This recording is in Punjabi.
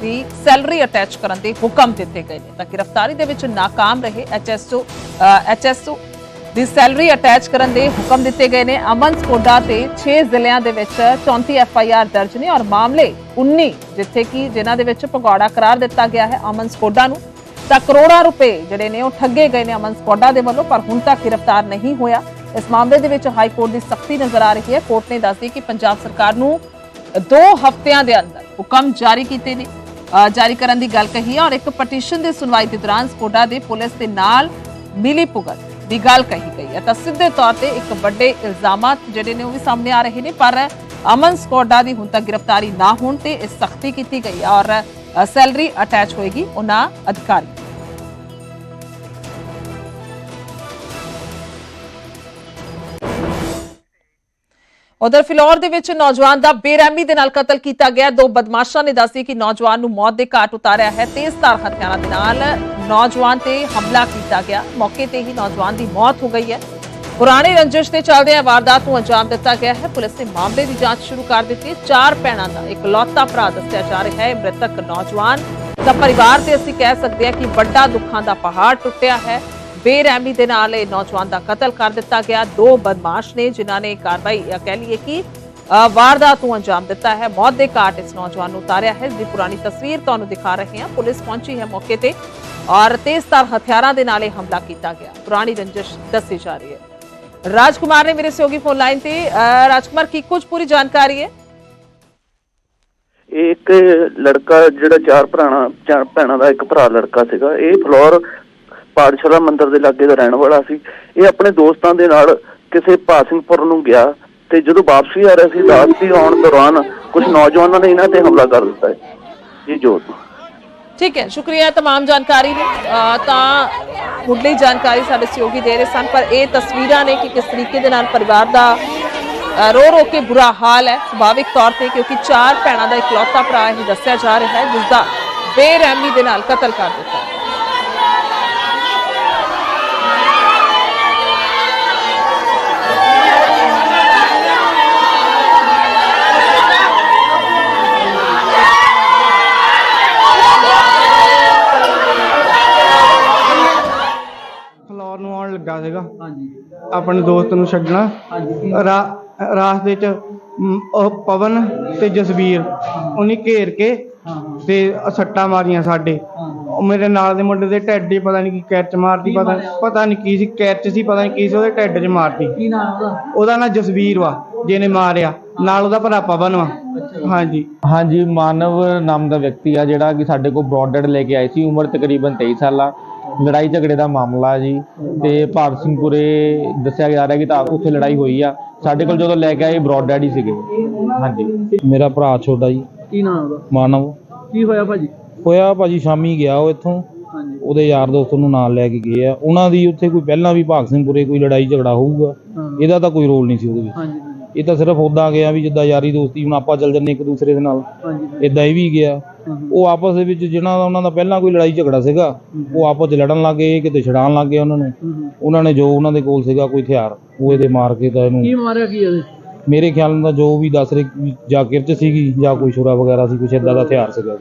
ਦੀ ਸੈਲਰੀ ਅਟੈਚ ਕਰਨ ਦੇ ਹੁਕਮ ਦਿੱਤੇ ਗਏ ਨੇ। ਤਾਂ ਗ੍ਰਿਫਤਾਰੀ ਦੇ ਵਿੱਚ ਨਾਕਾਮ ਰਹੇ ਐਚਐਸਓ ਐਚਐਸਓ ਦੀ ਸੈਲਰੀ ਅਟੈਚ ਕਰਨ ਦੇ ਹੁਕਮ ਦਿੱਤੇ ਗਏ ਨੇ। ਅਮਨ ਸਕੋਡਾ ਤੇ 6 ਜ਼ਿਲ੍ਹਿਆਂ ਦੇ ਵਿੱਚ 34 ਐਫਆਈਆਰ ਦਰਜ ਨੇ ਔਰ ਮਾਮਲੇ 19 ਜਿੱਥੇ ਕਿ ਜਿਨ੍ਹਾਂ ਦੇ ਵਿੱਚ ਭਗੌੜਾ ਕਰਾਰ ਦਿੱਤਾ ਗਿਆ ਹੈ ਅਮਨ ਸਕੋਡਾ ਨੂੰ। ਤਾਂ ਕਰੋੜਾਂ ਰੁਪਏ ਜਿਹੜੇ ਨੇ ਉਹ ਠੱਗੇ ਗਏ ਨੇ ਅਮਨ ਸਕੋਡਾ ਦੇ ਵੱਲੋਂ, ਪਰ ਹੁਣ ਤੱਕ ਗ੍ਰਿਫਤਾਰ ਨਹੀਂ ਹੋਇਆ। ਇਸ ਮਾਮਲੇ ਦੇ ਵਿੱਚ ਹਾਈ ਕੋਰਟ ਦੀ ਸਖਤੀ ਨਜ਼ਰ ਆ ਰਹੀ ਹੈ। ਕੋਰਟ ਨੇ ਦੱਸਦੀ ਕਿ ਪੰਜਾਬ ਸਰਕਾਰ ਨੂੰ ਦੋ ਹਫ਼ਤਿਆਂ ਦੇ ਅੰਦਰ ਹੁਕਮ ਜਾਰੀ ਕੀਤੇ ਨੇ। ਜਾਰੀ ਕਰਨ ਦੀ ਗੱਲ ਕਹੀ ਹੈ ਔਰ ਇੱਕ ਪਟੀਸ਼ਨ ਦੀ ਸੁਣਵਾਈ ਦੇ ਦੌਰਾਨ ਸਕੋਡਾ ਦੇ ਪੁਲਿਸ ਦੇ ਨਾਲ ਮਿਲੀ ਭੁਗਤ ਦੀ ਗੱਲ ਕਹੀ ਗਈ ਹੈ। ਤਾਂ ਸਿੱਧੇ ਤੌਰ ਤੇ ਇੱਕ ਵੱਡੇ ਇਲਜ਼ਾਮਾਂ ਜਿਹੜੇ ਨੇ ਉਹ ਵੀ ਸਾਹਮਣੇ ਆ ਰਹੇ ਨੇ, ਪਰ ਅਮਨ ਸਕੋਡਾ ਦੀ ਹੁਣ ਤੱਕ ਗ੍ਰਿਫਤਾਰੀ ਨਾ ਹੋਣ ਤੇ ਇਸ ਸਖਤੀ ਕੀਤੀ ਗਈ ਔਰ ਸੈਲਰੀ ਅਟੈਚ ਹੋਏਗੀ, ਉਹਨਾਂ ਅਧਿਕਾਰੀ ਉਧਰ ਫਿਲੌਰ ਦੇ ਵਿੱਚ ਨੌਜਵਾਨ ਦਾ ਬੇਰਹਿਮੀ ਦੇ ਨਾਲ ਕਤਲ ਕੀਤਾ ਗਿਆ। ਦੋ ਬਦਮਾਸ਼ਾਂ ਨੇ ਦੱਸਿਆ ਕਿ ਨੌਜਵਾਨ ਨੂੰ ਮੌਤ ਦੇ ਘਾਟ ਉਤਾਰਿਆ ਹੈ। ਤੇਜ਼ਧਾਰ ਹਥਿਆਰਾਂ ਦੇ ਨਾਲ ਨੌਜਵਾਨ ਤੇ ਹਮਲਾ ਕੀਤਾ ਗਿਆ। ਮੌਕੇ ਤੇ ਹੀ ਨੌਜਵਾਨ ਦੀ ਮੌਤ ਹੋ ਗਈ ਹੈ। ਪੁਰਾਣੇ ਰੰਜਿਸ਼ ਦੇ ਚੱਲਦਿਆਂ ਵਾਰਦਾਤ ਨੂੰ ਅੰਜਾਮ ਦਿੱਤਾ ਗਿਆ ਹੈ। ਪੁਲਿਸ ਨੇ ਮਾਮਲੇ ਦੀ ਜਾਂਚ ਸ਼ੁਰੂ ਕਰ ਦਿੱਤੀ। ਹੈ ਚਾਰ ਭੈਣਾਂ ਦਾ ਇਕਲੌਤਾ ਭਰਾ ਦੱਸਿਆ ਜਾ ਰਿਹਾ ਹੈ। ਮ੍ਰਿਤਕ ਨੌਜਵਾਨ ਦਾ ਪਰਿਵਾਰ ਤੇ ਅਸੀਂ ਕਹਿ ਸਕਦੇ ਹਾਂ ਕਿ ਵੱਡਾ ਦੁੱਖਾਂ ਦਾ ਪਹਾੜ ਟੁੱਟਿਆ ਹੈ। ਬੇਰਹਿਮੀ ਦੇ ਨਾਲ ਇਹ ਨੌਜਵਾਨ ਦਾ ਕਤਲ ਕਰ ਦਿੱਤਾ ਗਿਆ। ਦੋ ਬਦਮਾਸ਼ ਨੇ ਜਿਨ੍ਹਾਂ ਨੇ ਕਾਰਵਾਈ ਕਹਿ ਲਈਏ ਕਿ ਵਾਰਦਾਤ ਨੂੰ ਅੰਜਾਮ ਦਿੱਤਾ ਹੈ। ਮੌਤ ਦੇ ਘਾਟ ਇਸ ਨੌਜਵਾਨ ਨੂੰ ਉਤਾਰਿਆ ਹੈ। ਦੀ ਪੁਰਾਣੀ ਤਸਵੀਰ ਤੁਹਾਨੂੰ ਦਿਖਾ ਰਹੇ ਹਾਂ। ਪੁਲਿਸ ਪਹੁੰਚੀ ਹੈ ਮੌਕੇ ਤੇ ਔਰ ਤੇਜ਼ਧਾਰ ਹਥਿਆਰਾਂ ਦੇ ਨਾਲ ਇਹ ਹਮਲਾ ਕੀਤਾ ਗਿਆ। ਪੁਰਾਣੀ ਰੰਜਿਸ਼ ਦੱਸੀ ਜਾ ਰਹੀ ਹੈ। ਰਾਜਕੁਮਾਰ ਨੇ ਮੇਰੇ ਸਹਿਯੋਗੀ ਫੋਨ ਲਾਈਨ ਤੇ ਰਾਜਕੁਮਾਰ, ਕੀ ਕੁਝ ਪੂਰੀ ਜਾਣਕਾਰੀ ਹੈ? ਇੱਕ ਲੜਕਾ ਜਿਹੜਾ ਚਾਰ ਭਰਾਣਾ, ਚਾਰ ਭੈਣਾਂ ਦਾ ਇੱਕ ਭਰਾ ਲੜਕਾ ਸੀਗਾ। ਇਹ ਫਲੋਰ ਪਾਠਸ਼ਾਲਾ ਮੰਦਿਰ ਦੇ ਲਾਗੇ ਦਾ ਰਹਿਣ ਵਾਲਾ ਸੀ ਇਹ ਆਪਣੇ ਦੋਸਤਾਂ ਦੇ ਨਾਲ ਕਿਸੇ ਭਾਸਿੰਗਪੁਰ ਨੂੰ ਗਿਆ ਤੇ ਜਦੋਂ ਵਾਪਸੀ ਆ ਰਿਹਾ ਸੀ ਰਾਤ ਦੀ ਆਉਣ ਦੌਰਾਨ ਕੁਝ ਨੌਜਵਾਨਾਂ ਨੇ ਇਹਨਾਂ ਤੇ ਹਮਲਾ ਕਰ ਦਿੱਤਾ ਹੈ ਜੀ ਜੋਤ ਠੀਕ ਹੈ ਸ਼ੁਕਰੀਆ तमाम ਜਾਣਕਾਰੀ ਲਈ ਅ, ਤਾਂ ਮੁੱਢਲੀ ਜਾਣਕਾਰੀ ਸਾਡੇ ਸਹਿਯੋਗੀ ਦੇ ਰਹੇ ਸਨ ਪਰ ਇਹ ਤਸਵੀਰਾਂ ਨੇ ਕਿ ਕਿਸ ਤਰੀਕੇ ਦੇ ਨਾਲ ਪਰਿਵਾਰ ਦਾ ਅ, ਰੋ ਰੋ ਕੇ ਬੁਰਾ ਹਾਲ ਹੈ ਸੁਭਾਵਿਕ ਤੌਰ ਤੇ ਕਿਉਂਕਿ ਚਾਰ ਭੈਣਾਂ ਦਾ ਇਕਲੌਤਾ ਭਰਾ ਇਹ ਦੱਸਿਆ ਜਾ ਰਿਹਾ ਹੈ ਜਿਸ ਦਾ ਬੇਰਹਿਮੀ ਦੇ ਨਾਲ ਕਤਲ ਕਰ ਦਿੱਤਾ ਫਲੋਰ ਨੂੰ ਆਉਣ ਲੱਗਾ ਸੀਗਾ। ਹਾਂਜੀ। ਆਪਣੇ ਦੋਸਤ ਨੂੰ ਛੱਡਣਾ। ਰਾ- ਰਾਸਤੇ 'ਚ ਮ, ਉਹ ਪਵਨ ਤੇ ਜਸਵੀਰ ਉਹਨੇ ਘੇਰ ਕੇ ਤੇ ਸੱਟਾਂ ਮਾਰੀਆਂ ਸਾਡੇ। ਉਹ ਮੇਰੇ ਨਾਲ ਦੇ ਮੁੰਡੇ ਦੇ ਢਿੱਡ 'ਚ ਪਤਾ ਨਹੀਂ ਕੀ ਕੈਚ ਮਾਰਦੀ ਪਤਾ ਪਤਾ ਨਹੀਂ ਕੀ ਸੀ ਕੈਚ ਸੀ ਪਤਾ ਨਹੀਂ ਕੀ ਸੀ ਉਹਦੇ ਢਿੱਡ 'ਚ ਮਾਰਦੀ। ਕੀ ਨਾਮ ਉਹਦਾ? ਉਹਦਾ ਨਾਂ ਜਸਵੀਰ ਵਾ ਜਿਹਨੇ ਮਾਰਿਆ। ਨਾਲ ਉਹਦਾ ਭਰਾ ਪਵਨ ਵਾ। ਹਾਂਜੀ। ਹਾਂਜੀ ਮਾਨਵ ਨਾਮ ਦਾ ਵਿਅਕਤੀ ਆ ਜਿਹੜਾ ਕਿ ਸਾਡੇ ਕੋਲ ਬ੍ਰੌਡਡ ਲੈ ਕੇ ਆਏ ਸੀ ਉਮਰ ਤਕਰੀਬਨ 23 ਸਾਲਾ। ਲੜਾਈ ਝਗੜੇ ਦਾ ਮਾਮਲਾ ਜੀ ਤੇ ਭਾਰਤ ਸਿੰਘਪੁਰੇ ਦੱਸਿਆ ਜਾ ਰਿਹਾ ਕਿ ਤਾਂ ਉੱਥੇ ਲੜਾਈ ਹੋਈ ਆ। ਸਾਡੇ ਕੋਲ ਜਦੋਂ ਲੈ ਕੇ ਆਏ ਬ੍ਰੌਡਡ ਹੀ ਸੀਗੇ। ਹਾਂਜੀ। ਮੇਰਾ ਭਰਾ ਛੋਟਾ ਜੀ। ਕੀ ਨਾਮ ਉਹਦਾ? ਮਾਨਵ। ਕੀ ਹੋਇਆ ਭਾਜੀ? ਹੋਇਆ ਭਾਜੀ ਸ਼ਾਮੀ ਗਿਆ ਉਹ ਇੱਥੋਂ। ਹਾਂਜੀ। ਉਹਦੇ ਯਾਰ ਦੋਸਤ ਨੂੰ ਨਾਲ ਲੈ ਕੇ ਗਏ ਆ। ਉਹਨਾਂ ਦੀ ਉੱਥੇ ਕੋਈ ਪਹਿਲਾਂ ਵੀ ਭਾਗ ਸਿੰਘਪੁਰੇ ਕੋਈ ਲੜਾਈ ਝਗੜਾ ਹੋਊਗਾ। ਇਹਦਾ ਤਾਂ ਕੋਈ ਰੋਲ ਨਹੀਂ ਸੀ ਉਹਦੇ ਵਿੱਚ। ਹਾਂਜੀ। ਇਹ ਤਾਂ ਸਿਰਫ ਉਦਾਂ ਗਿਆ ਵੀ ਜਿੱਦਾਂ ਯਾਰੀ ਦੋਸਤੀ ਹੁਣ ਆਪਾਂ ਚੱਲ ਜੰਨੇ ਇੱਕ ਦੂਸਰੇ ਦੇ ਨਾਲ। ਇਦਾਂ ਇਹ ਵੀ ਗਿਆ। ਉਹ ਆਪਸ ਦੇ ਵਿੱਚ ਜਿਹਨਾਂ ਦਾ ਉਹਨਾਂ ਦਾ ਪਹਿਲਾਂ ਕੋਈ ਲੜਾਈ ਝਗੜਾ ਸੀਗਾ ਉਹ ਆਪਸ 'ਚ ਲੜਨ ਲੱਗ ਗਏ ਕਿਤੇ ਛਡਾਣ ਲੱਗ ਗਏ ਉਹਨਾਂ ਨੂੰ। ਉਹਨਾਂ ਨੇ ਜੋ ਉਹਨਾਂ ਦੇ ਕੋਲ ਸੀਗਾ ਕੋਈ ਹਥਿਆਰ ਉਹ ਇਹਦੇ ਮਾਰ ਕੇ ਤਾਂ ਕੀ ਇਹਨੂੰ ਮਾਰਿਆ ਕੀ ਇਹਦੇ? ਮੇਰੇ ਖਿਆਲ ਨਾਲ ਜੋ ਵੀ ਦੱਸ ਰਹੇ ਜਾਂ ਕਿਰਚ ਸੀਗੀ ਜਾਂ ਕੋਈ ਛੁਰਾ ਵਗੈਰਾ ਸੀ ਕੁਛ ਏਦਾਂ ਦਾ ਹਥਿਆਰ ਸੀਗਾ।